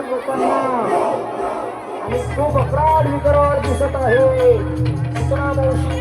करतात लोकांना. आणि खूप अपराध विकारावर दिसत आहे. सूचना दिवशी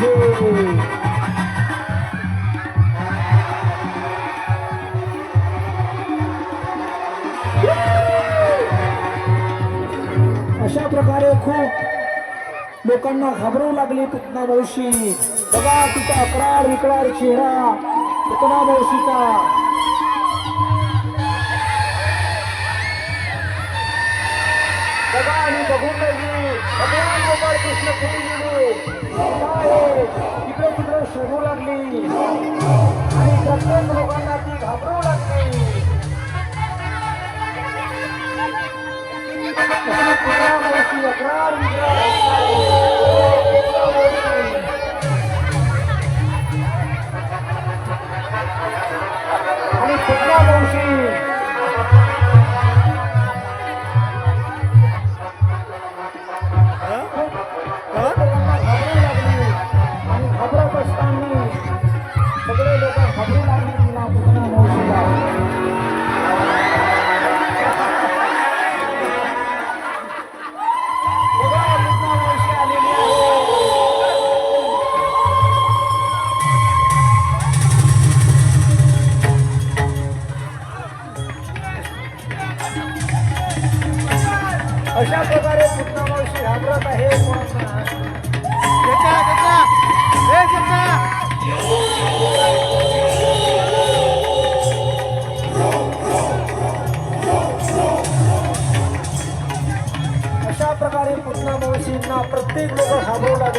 मावशी अशा प्रकारे खूप लोकांना घाबरू लागली पुतना मावशी. बघा तिचा अकरार विकरार चेहरा पुतना मावशीचा. बघा आणि बघून कृष्ण? तिकडे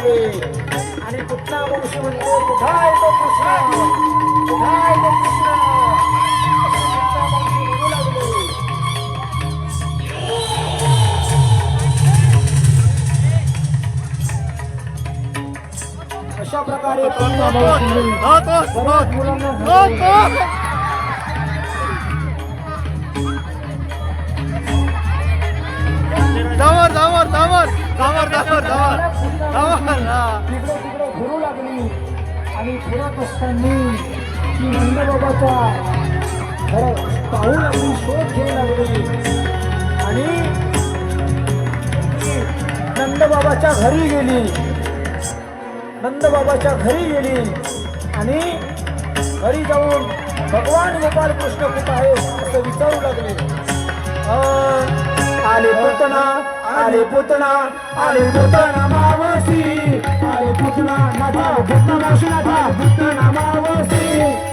लागले आणि पुतना मावशी म्हणते कुठा आहे तो कृष्ण? कुठा आहे तो कृष्ण? अशा प्रकारे मुलांना तिकडे तिकडे फिरू लागली. आणि फिरत असताना ती नंदबाबाच्या घर पाहू लागली शोध घेऊ लागली. आणि नंदबाबाच्या घरी गेली. नंदबाबाच्या घरी गेली. आणि घरी जाऊन भगवान गोपाल कृष्ण कुठं आहे असं विचारू लागले. आले पुतना आले पुतना आले पुतना मावसी आले पुतना नाथा पुतना मावशी नाथा पुतना मावसी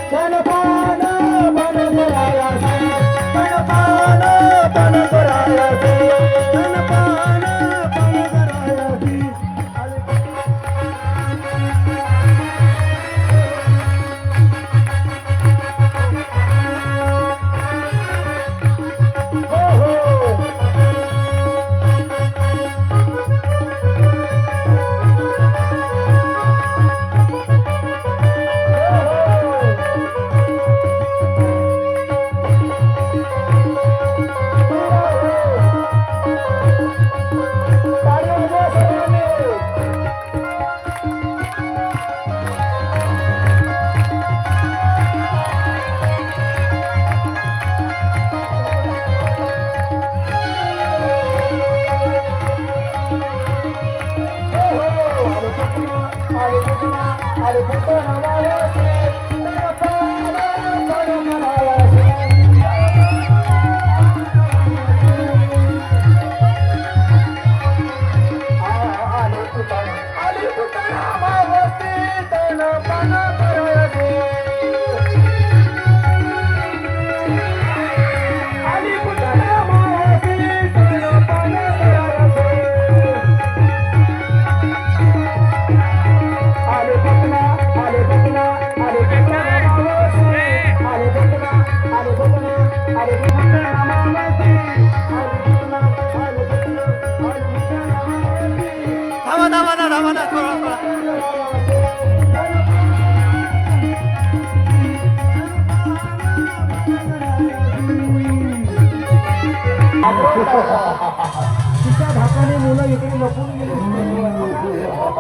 तिच्या धाकाने मुलं इकडे लपून गेले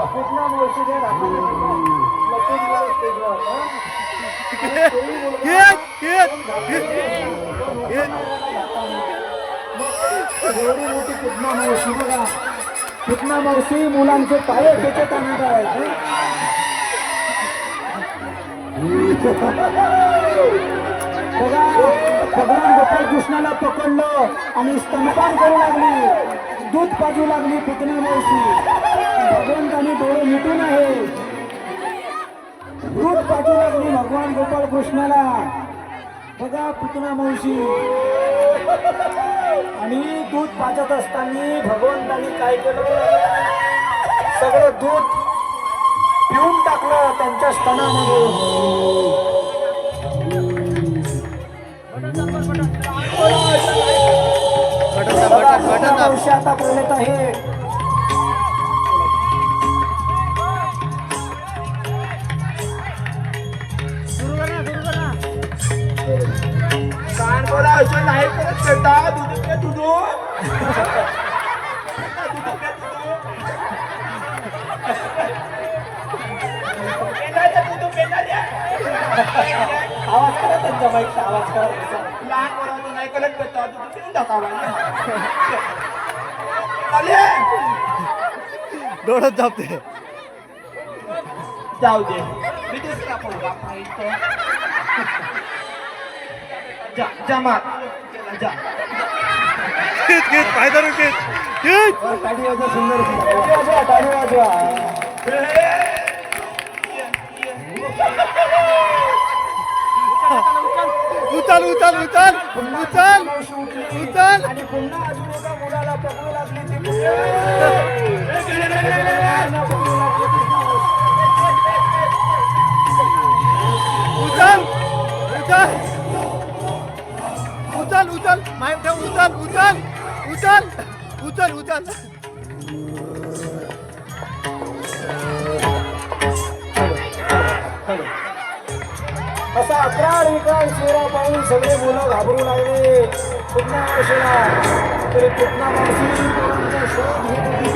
कुठल्या मौशीने धाकाने लपून गेले स्टेजवर एवढी मोठी पुतना मावशी बघा पुतना मावशी मुलांचे पाय खेचत आणत आहेत बघा भगवान गोपाळ कृष्णाला पकडलं आणि स्तनपान करू लागली. दूध पाजू लागली पुतना मावशी भगवंतानी डोळे मिटून आहे. दूध पाजू लागली भगवान गोपाळ कृष्णाला बघा पुतना मावशी आणि दूध पाजत असताना भगवंतानी काय केलं सगळं दूध पिऊन टाकलं त्यांच्या स्तनामध्ये आता बोलत आहे बेटा दुधू पे दुधू आवाज करा त्यांच्या बाईकचा आवाज करा त्याचा. लहान पोराचं नाही करत दुधू पिऊन टाकावा आले डोळ्यात दाबते जाऊ दे मी दुसरा पोरगा पाहिजे जा जा घेत घेत पाय धरून घेत घेत टाळी वाजवा सुंदर टाळी वाजवा उचल उचल उचल उचल उचल आणि पुन्हा अजून एका मुलाला पकडू लागली ती उचल उचल. उचल उचल. माहीत ठेव उचल उचल. उचल. उचल उचल. असा अकरा विकास चेहरा पाहून सगळे मुलं घाबरू लागले. पुन्हा मावशीला तरी पुन्हा मावशी. शोध घेत होती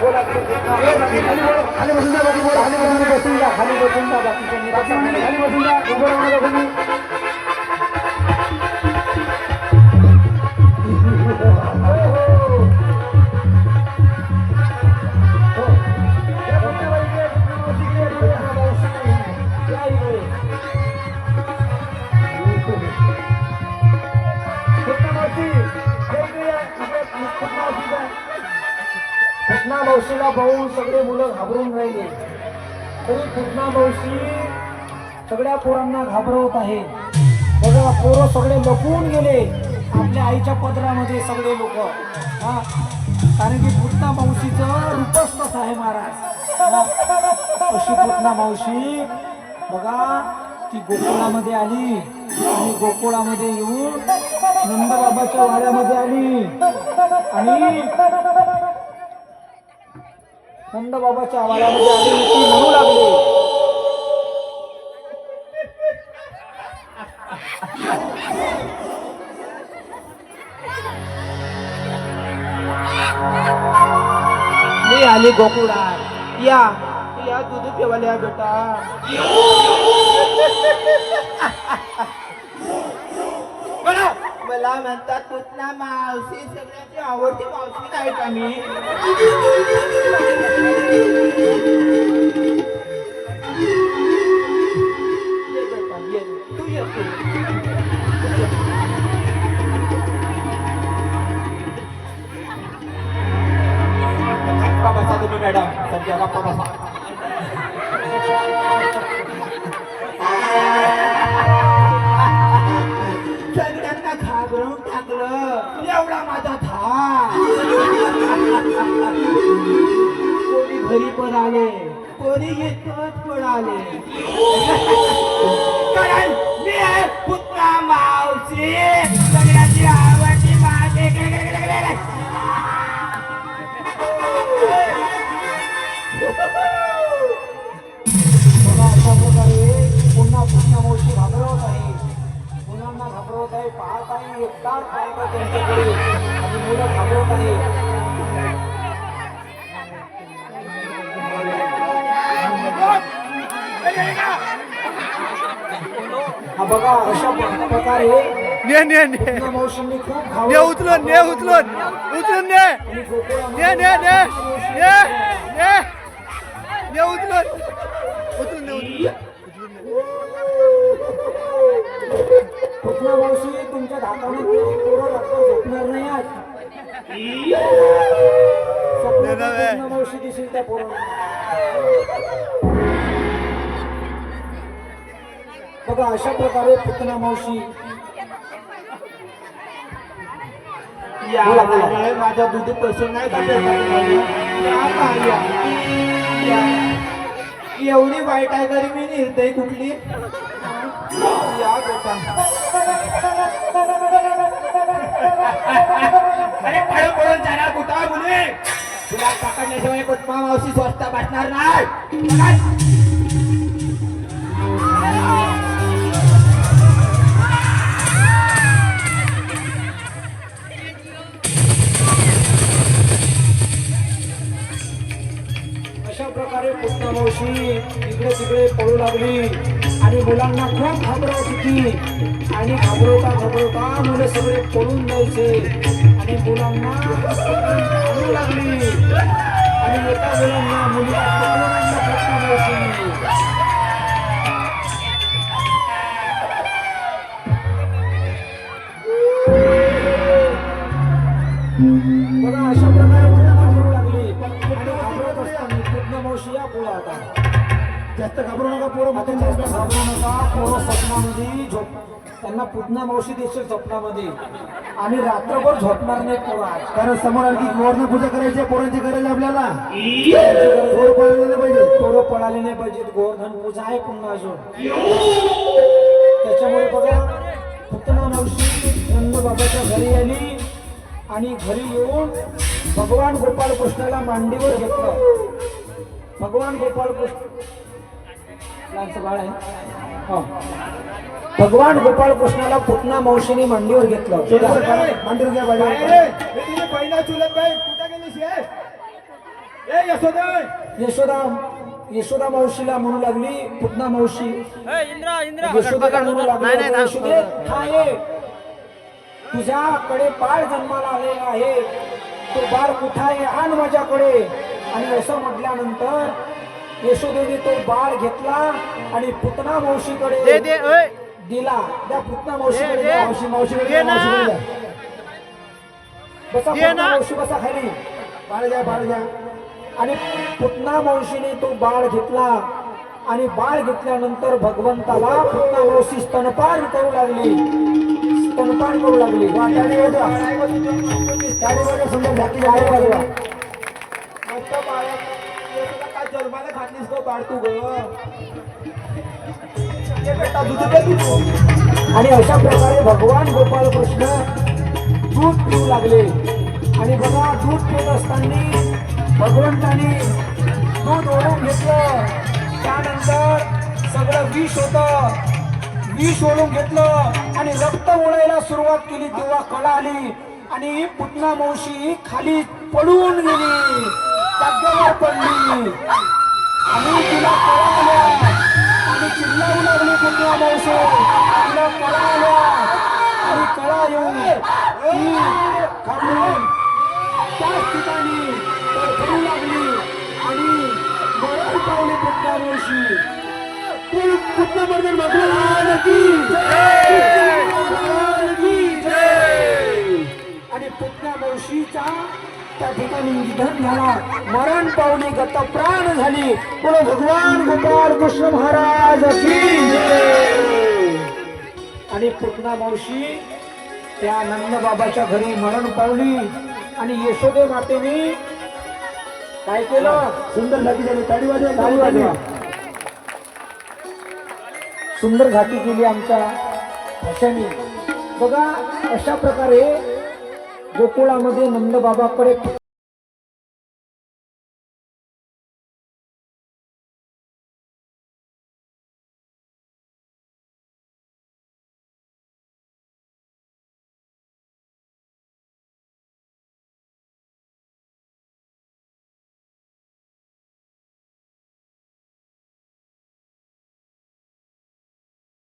अशी भीती दाखवू लागली पुन्हा. खाली बसून जा बाकी बोला खाली बसून बसून जा खाली बसून जा बाकीच्यांनी बसा. खाली बसून जा उभं राहू नका कोणी. पुतना मावशीला पाहून सगळे मुलं घाबरून राहिले. तरी पुतना मावशी सगळ्या पोरांना घाबरवत आहे. बघा पोरं सगळे लपून गेले. आपल्या आईच्या पदरामध्ये सगळे लोक. हा? कारण की पुतना मावशीचं रूपच तसं आहे महाराज. अशी पुतना मावशी बघा ती गोकुळामध्ये आली. आणि गोकुळामध्ये येऊन नंदबाबाच्या वाड्यामध्ये आली. आणि नंदबाबाच्या आवाजामध्ये आली ती म्हणू लागली. मी आली गोकुळात. या या दूध पिवाल्या बेटा. मला म्हणतात पुतना मावशी सगळ्याची आवडती मावशी नाही का मी तू ये, तू. तुम्ही मॅडम. सध्या गप्पा बसा. घरी पण आले पोरी घेतोच पळाले कारण मी आहे पुत्रा मावशी. सगळ्याची आवडती माझी बघा अशा प्रकारे पुन्हा पुन्हा मोठी घाबरवत आहे. मुलांना घाबरवत आहे पाहत आहे एकटाच पाहत आहे त्यांच्याकडे. आणि मुलं घाबरत आहे हा बघा अशा प्रकारे ने ने ने. मावशींनी खूप ने उचलून ने उचलून उचलून ने. ने ने ने ने ने. ने उचलून. उचलून ने उचलून. मावशी तुमच्या धाकाने पोरं रात्र झोपणार नाही आज. मावशी दिसेल त्या पोरं बघा अशा प्रकारे पुतना मावशी या बोला, बोला. बाळाला माझा दूध पसंत नाही या. या. एवढी वाईट आहे तरी मी निर्दय कुठली या बेटा अरे खडं पडून जाणार कुठं मुली तुला पकडण्याशिवाय पद्मा मावशी स्वस्त बसणार नाही पुतना मावशी इकडे तिकडे पळू लागली. आणि मुलांना खूप घाबरवत होती. आणि घाबरवता घाबरवता मुलं सगळे पळून जायचे. आणि मुलांना पळू लागली. आणि एका मुलांना मुलीला पुतना मावशी मावशी या पोळा आता. जास्त घाबरू नका पोरं मध्ये घाबरू नका पोरं स्वप्नामध्ये झोप त्यांना पुतना मावशी देशील स्वप्नामध्ये. आणि रात्रभर झोपणार नाही पोरं आज. कारण समोर आणखी गोवर्धन पूजा करायची आहे, पोरांची गरज आपल्याला. पोरं पळलेले पाहिजे. पोरं पळाले नाही पाहिजेत. गोवर्धन पूजा आहे पुन्हा अजून. त्याच्यामुळे बघा पुतना मावशी नंद बाबाच्या घरी आली आणि घरी येऊन भगवान गोपाल कृष्णाला मांडीवर घेतलं. भगवान गोपाळ कृष्ण लहानसं बाळ आहे. हो. भगवान गोपाळ कृष्णाला पुतना मावशीने मांडीवर घेतलं. मांडीवर घ्या बहिणा चुलत बाई. कुठं यशोदा. यशोदा यशोदा मावशीला म्हणू लागली पुतना मावशी. यशोदेला म्हणू लागली यशोदे काय तुझ्याकडे बाळ जन्माला आलेला आहे. तो बाळ कुठा आहे? आण माझ्याकडे. आणि असं म्हटल्यानंतर यशोदेने तो बाळ घेतला आणि पुतना दे मावशीकडे दिला. त्या पुतना मावशीकडे. मावशी मावशीकडे. बसा. मावशी बसा खाली. बाळ द्या बाळ द्या. आणि पुतना मावशीने तो बाळ घेतला. आणि बाळ घेतल्यानंतर भगवंताला पुतना मावशी स्तनपान करू लागली. स्तनपान करू लागली. वाटाणे समजा झाकी. आहे वाजवा. जन्माला घातलीस बाळ तू बेटा आणि अशा प्रकारे भगवान गोपाळ कृष्ण दूध पिऊ लागले. आणि बघा दूध पित असताना भगवंताने दूध ओढून घेतलं. त्यानंतर सगळं विष होत. विष ओढून घेतलं आणि रक्त ओढायला सुरुवात केली तेव्हा कळा आली आणि पुतना मावशी खाली पडून गेली. जागेवर पडली आणि तिला कळा आणि चिल्लावू लागली पुण्या मावशी तिला कळा आणि कळा येऊन ती थांबून त्याच ठिकाणी तडफडू लागली आणि मरण पावली पुण्या मावशी पुण्य मर्दन भगवान की आणि पुतण्या मावशीचा त्या ठिकाणी निधन झाला मरण पावली गत प्राण झाली. बोलो भगवान गोपाळ कृष्ण महाराज! आणि पुतना मावशी त्या नंद बाबाच्या घरी मरण पावली. आणि यशोदे मातेने काय केलं? सुंदर झाकी झाली ताडी वाजवा. वाजवा. सुंदर घाटी केली आमच्या भाषाने. बघा अशा प्रकारे गोकुळामध्ये नंदबाबाकडे